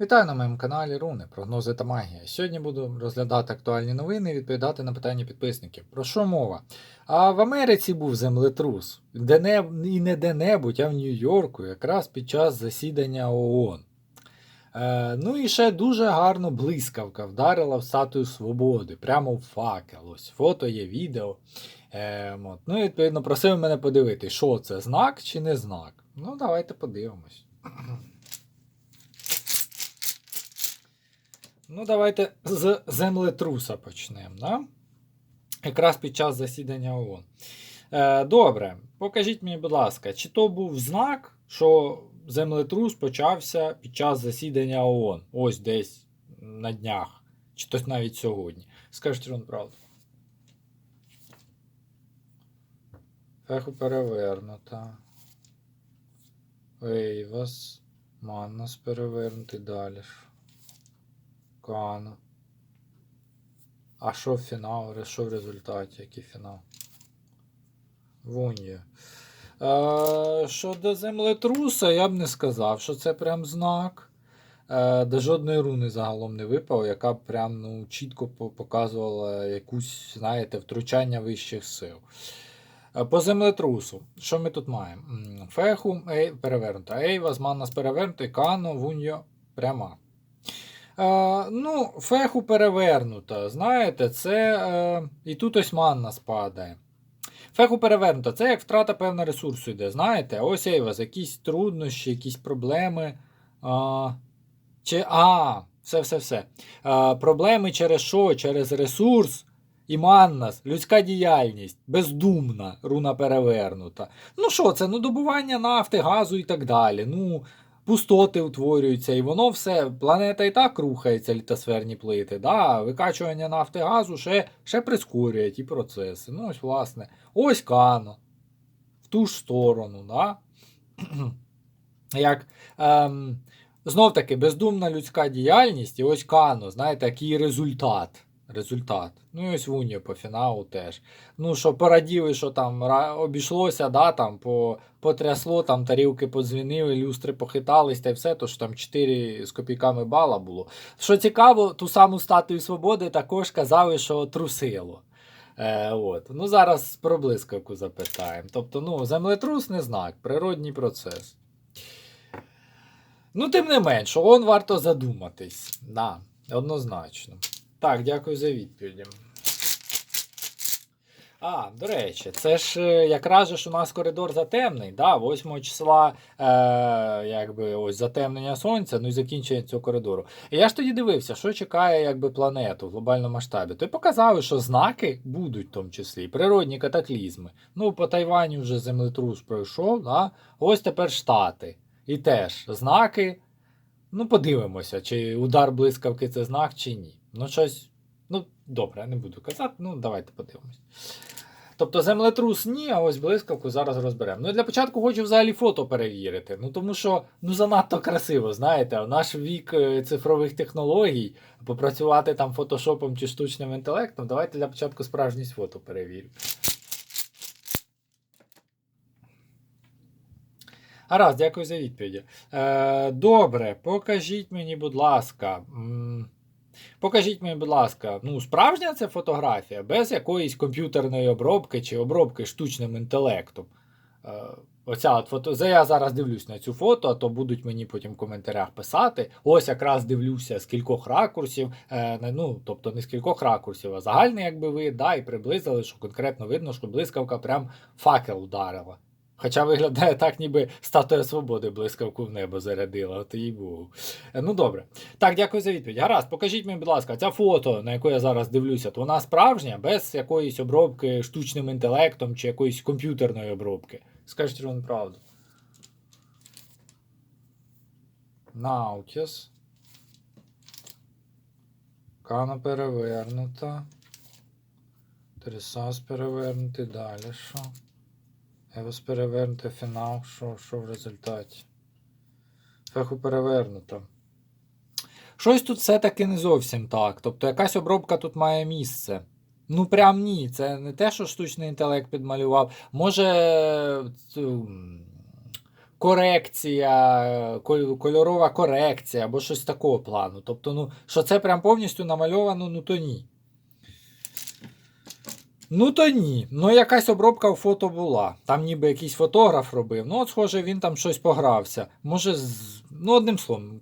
Вітаю на моєму каналі Руни, прогнози та магія. Сьогодні буду розглядати актуальні новини і відповідати на питання підписників. Про що мова? А в Америці був землетрус, де не, і не де-небудь, а в Нью-Йорку, якраз під час засідання ООН. Е, ну і ще дуже гарно блискавка вдарила в статую свободи, прямо в факел. Ось фото є, відео. Е, от. Ну і відповідно просив мене подивитись, що це знак чи не знак. Ну, давайте подивимось. Ну, давайте з землетруса почнемо. Да? Якраз під час засідання ООН. Е, добре, покажіть мені, будь ласка, чи то був знак, що землетрус почався під час засідання ООН? Ось десь на днях, чи то навіть сьогодні. Скажіть вам правду. Феху перевернута. Ейвас. Маннас перевернутий далі. Ж. А що в фінал? Що в результаті? Який фінал? Вуньє. Е, щодо землетруса, я б не сказав, що це прям знак. Е, де жодної руни загалом не випало, яка б прям ну, чітко показувала якусь, знаєте, втручання вищих сил. Е, По землетрусу, що ми тут маємо? Феху ей, перевернута. Ейва, Маннас перевернутий, Кано, Вуньо пряма. Ну, феху перевернута. Знаєте, це. Е, і тут ось манна спадає. Феху перевернута, це як втрата певного ресурсу йде. Знаєте, ось я вас, якісь труднощі, якісь проблеми. А, чи, а, все, все, все. А, проблеми через що? Через ресурс і маннас, людська діяльність, бездумна, руна перевернута. Ну що це? Ну, добування нафти, газу і так далі. Ну, пустоти утворюються, і воно все, планета і так рухається, літосферні плити. Да? Викачування нафти газу ще, ще прискорює ті процеси. Ну, ось, власне, ось Кано. В ту ж сторону. Да? Як, ем, знов таки, бездумна людська діяльність, і ось Кано, знаєте, який результат. Результат. Ну і ось Вуньо по фіналу теж. Ну, що пораділи, що там обійшлося, да, там по, потрясло, там тарілки подзвінили, люстри похитались та й все, то що там 4 з копійками бала було. Що цікаво, ту саму статую свободи також казали, що трусило. Е, от. Ну, зараз про блискавку запитаємо. Тобто, ну, землетрус не знак, природній процес. Ну, тим не менш, он варто задуматись. Да, однозначно. Так, дякую за відповіді. А, до речі, це ж е, якраз же ж у нас коридор затемний, да, 8 числа е, якби, ось затемнення сонця, ну і закінчення цього коридору. І я ж тоді дивився, що чекає якби, планету в глобальному масштабі. То й показали, що знаки будуть в тому числі, природні катаклізми. Ну, по Тайваню вже землетрус пройшов, да? ось тепер Штати. І теж знаки. Ну, подивимося, чи удар блискавки це знак, чи ні. Ну, щось. Ну, добре, не буду казати, ну давайте подивимось. Тобто землетрус ні, а ось блискавку зараз розберемо. Ну, для початку хочу взагалі фото перевірити. Ну, тому що ну, занадто красиво, знаєте, в наш вік е, цифрових технологій попрацювати там фотошопом чи штучним інтелектом. Давайте для початку справжність фото перевіримо. Гаразд, дякую за відповіді. Е, добре, покажіть мені, будь ласка. Покажіть мені, будь ласка, ну, справжня це фотографія без якоїсь комп'ютерної обробки чи обробки штучним інтелектом. Е, оця от фото. Я зараз дивлюсь на цю фото, а то будуть мені потім в коментарях писати. Ось якраз дивлюся з кількох ракурсів. Е, ну, тобто не з кількох ракурсів, а загальний, якби ви, да, і приблизили, що конкретно видно, що блискавка прям факел ударила. Хоча виглядає так, ніби статуя свободи блискавку в небо зарядила, от їй Богу. Е, Ну добре. Так, дякую за відповідь. Гаразд, покажіть мені, будь ласка, ця фото, на яку я зараз дивлюся, то вона справжня, без якоїсь обробки штучним інтелектом чи якоїсь комп'ютерної обробки. Скажіть вам правду. Наутіс. Кана перевернута. Трисас перевернутий. Далі що? Евос перевернути фінал. Що, що в результаті? Феху перевернуто. Щось тут все-таки не зовсім так. Тобто якась обробка тут має місце. Ну, прям ні. Це не те, що штучний інтелект підмалював. Може. корекція, кольорова корекція або щось такого плану. Тобто, ну, що це прям повністю намальовано, ну то ні. Ну то ні. Ну якась обробка у фото була. Там ніби якийсь фотограф робив. Ну, от, схоже, він там щось погрався. Може, з... ну, одним словом,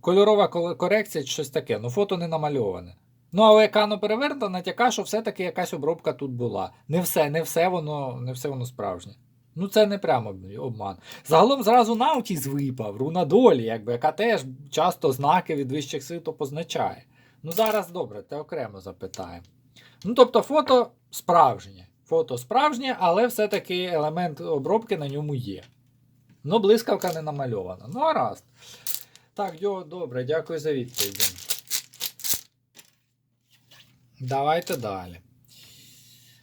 кольорова корекція чи щось таке. Ну, фото не намальоване. Ну, але екано перевернута натяка, що все-таки якась обробка тут була. Не все, не все воно, не все воно справжнє. Ну, це не прямо обман. Загалом зразу Наутіс випав, руна долі, якби, яка теж часто знаки від вищих сил то позначає. Ну, зараз добре, те окремо запитаємо. Ну, тобто, фото справжнє. Фото справжнє, але все-таки елемент обробки на ньому є. Ну, блискавка не намальована. Ну, гаразд. Так, йо, добре, дякую за відповідь. Давайте далі.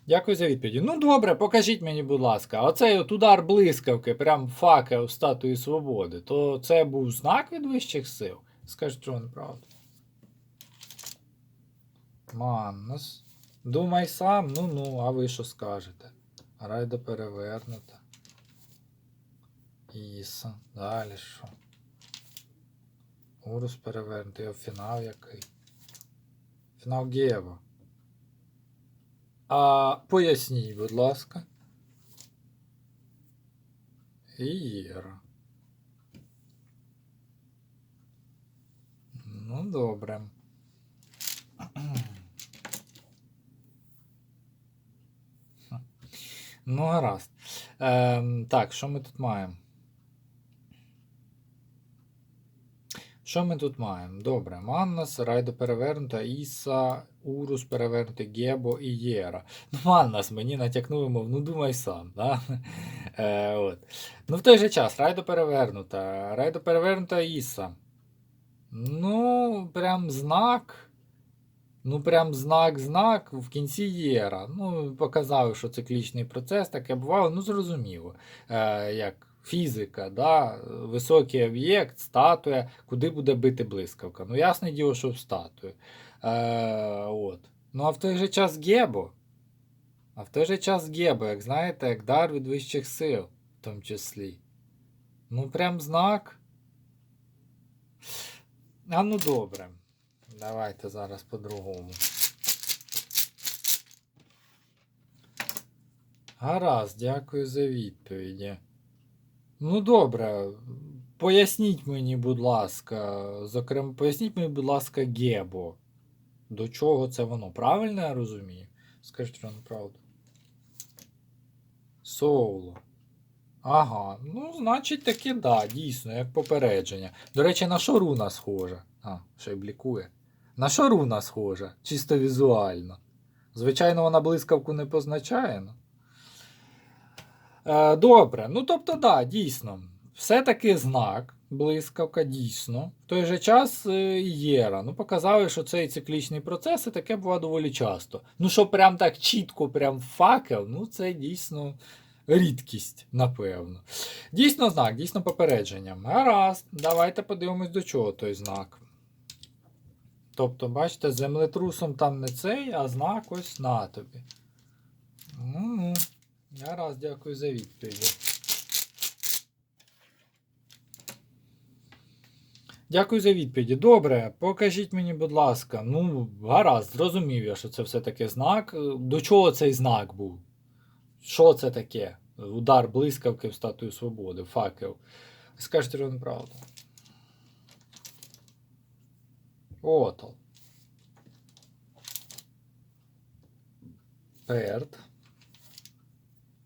Дякую за відповіді. Ну, добре, покажіть мені, будь ласка, оцей от удар блискавки, прям факел в статуї свободи, то це був знак від вищих сил? Скажіть, що неправда. Маннос. Думай сам, ну ну, а ви що скажете? Райда перевернута. Іса. Далі що? Урус перевернутий, а фінал який? Фінал Гєва. А поясніть, будь ласка. Ієра. Ну, добре. Ну, гаразд. Ем, так, що ми тут маємо? Що ми тут маємо? Добре, Маннас, Райдо перевернута, Іса, Урус перевернутий, Гебо і Єра. Ну, Маннас мені натякнули, мов, ну думай сам. Да? Е, от. Ну, в той же час, Райдо перевернута, Райдо перевернута Іса. Ну, прям знак. Ну, прям знак-знак в кінці Єра. Ну, показав, що циклічний процес таке бувало. Ну, зрозуміло. Е, як фізика, да? високий об'єкт, статуя, куди буде бити блискавка. Ну, ясне діло, що в статую. Е, от. Ну, а в той же час Гебо. А в той же час Гебо, як знаєте, як дар від вищих сил, в тому числі. Ну, прям знак. А ну добре. Давайте зараз по-другому. Гаразд, дякую за відповіді. Ну, добре. Поясніть мені, будь ласка, зокрема, поясніть мені, будь ласка, Гебо. До чого це воно? Правильно я розумію? Скажіть, що неправду. Соуло. Ага, ну, значить таки да, дійсно, як попередження. До речі, на що руна схожа? А, ще й блікує. На що руна схожа? Чисто візуально. Звичайно, вона блискавку не позначає. Ну. Е, добре, ну тобто, да, дійсно. Все-таки знак, блискавка, дійсно. В той же час е, Єра. Ну, показали, що цей циклічний процес і таке буває доволі часто. Ну, що прям так чітко, прям факел, ну це дійсно рідкість, напевно. Дійсно знак, дійсно попередження. Гаразд, давайте подивимось, до чого той знак. Тобто, бачите, землетрусом там не цей, а знак ось на тобі. Ну, гаразд, дякую за відповідь. Дякую за відповіді. Добре, покажіть мені, будь ласка. Ну, гаразд, зрозумів я, що це все-таки знак. До чого цей знак був? Що це таке? Удар блискавки в статую свободи, факел. Скажете ви неправду. Отол. Перт.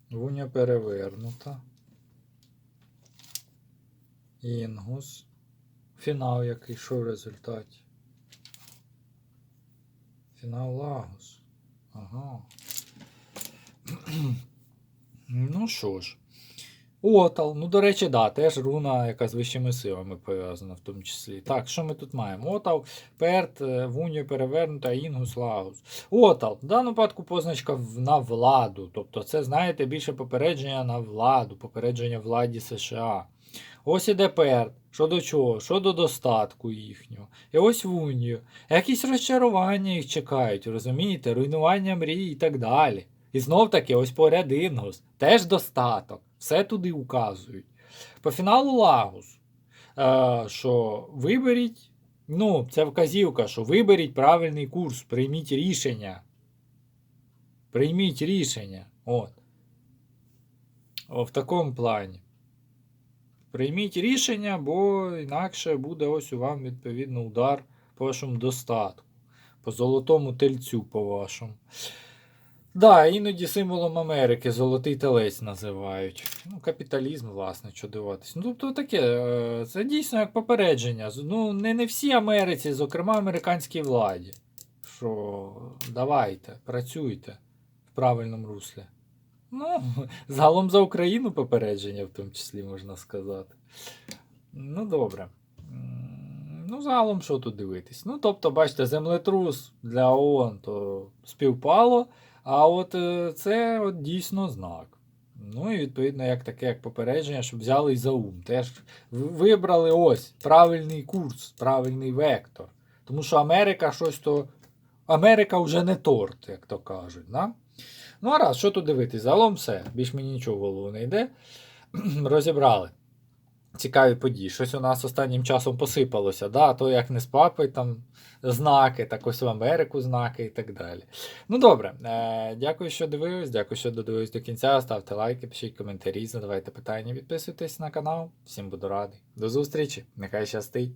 Вуня перевернута. Інгус. Фінал який що в результаті? Фінал Лагус. Ага. ну що ж. Отал. Ну, до речі, да, теж руна, яка з вищими силами пов'язана в тому числі. Так, що ми тут маємо? Отал, Перт, е, перевернута, Інгус, Лагус. Отал. В даному випадку позначка на владу. Тобто, це, знаєте, більше попередження на владу, попередження владі США. Ось іде Перт. Що до чого? Що до достатку їхнього. І ось Вуньо. Якісь розчарування їх чекають, розумієте? Руйнування мрій і так далі. І знов таки, ось поряд Інгус. Теж достаток. Все туди указують. По фіналу Лагус. Е, що виберіть, ну, це вказівка, що виберіть правильний курс, прийміть рішення. Прийміть рішення. От. О, в такому плані. Прийміть рішення, бо інакше буде ось у вам відповідно удар по вашому достатку. По золотому тельцю, по вашому. Да, іноді символом Америки золотий телець називають. Ну, капіталізм, власне, що дивитись. Ну, тобто таке, е, це дійсно як попередження. Ну, не, не всі Америці, зокрема американській владі. Що давайте, працюйте в правильному руслі. Ну, загалом за Україну попередження, в тому числі, можна сказати. Ну, добре. Ну, загалом, що тут дивитись? Ну, тобто, бачите, землетрус для ООН то співпало, а от е, це от дійсно знак. Ну і відповідно, як таке, як попередження, щоб взяли і за ум. Теж вибрали ось правильний курс, правильний вектор. Тому що Америка щось то. Америка вже не торт, як то кажуть. Да? Ну, а раз, що тут дивитись? Загалом все. Більш мені нічого в голову не йде. Розібрали. Цікаві події. Щось у нас останнім часом посипалося. Да? То як не з папи там знаки, так ось в Америку знаки і так далі. Ну добре, е, дякую, що дивились, дякую, що додивились до кінця. Ставте лайки, пишіть коментарі, задавайте питання, підписуйтесь на канал. Всім буду радий. До зустрічі, нехай щастить.